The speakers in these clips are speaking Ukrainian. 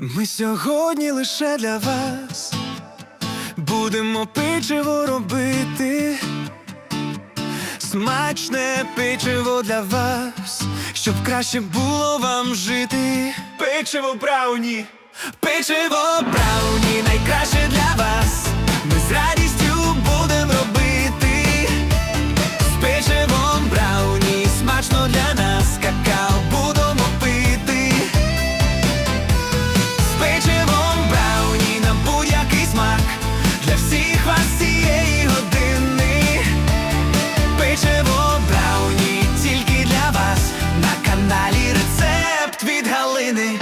Ми сьогодні лише для вас будемо печиво робити. Смачне печиво для вас, щоб краще було вам жити. Печиво брауні, печиво брауні, від Галини.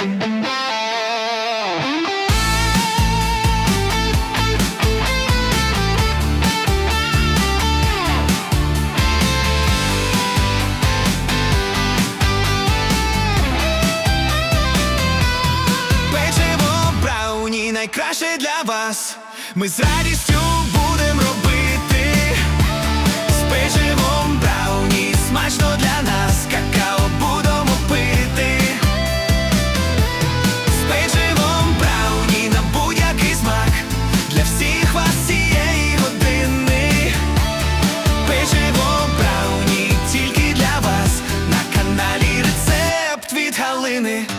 Брауні найкраще для вас. Ми з радістю хвилини.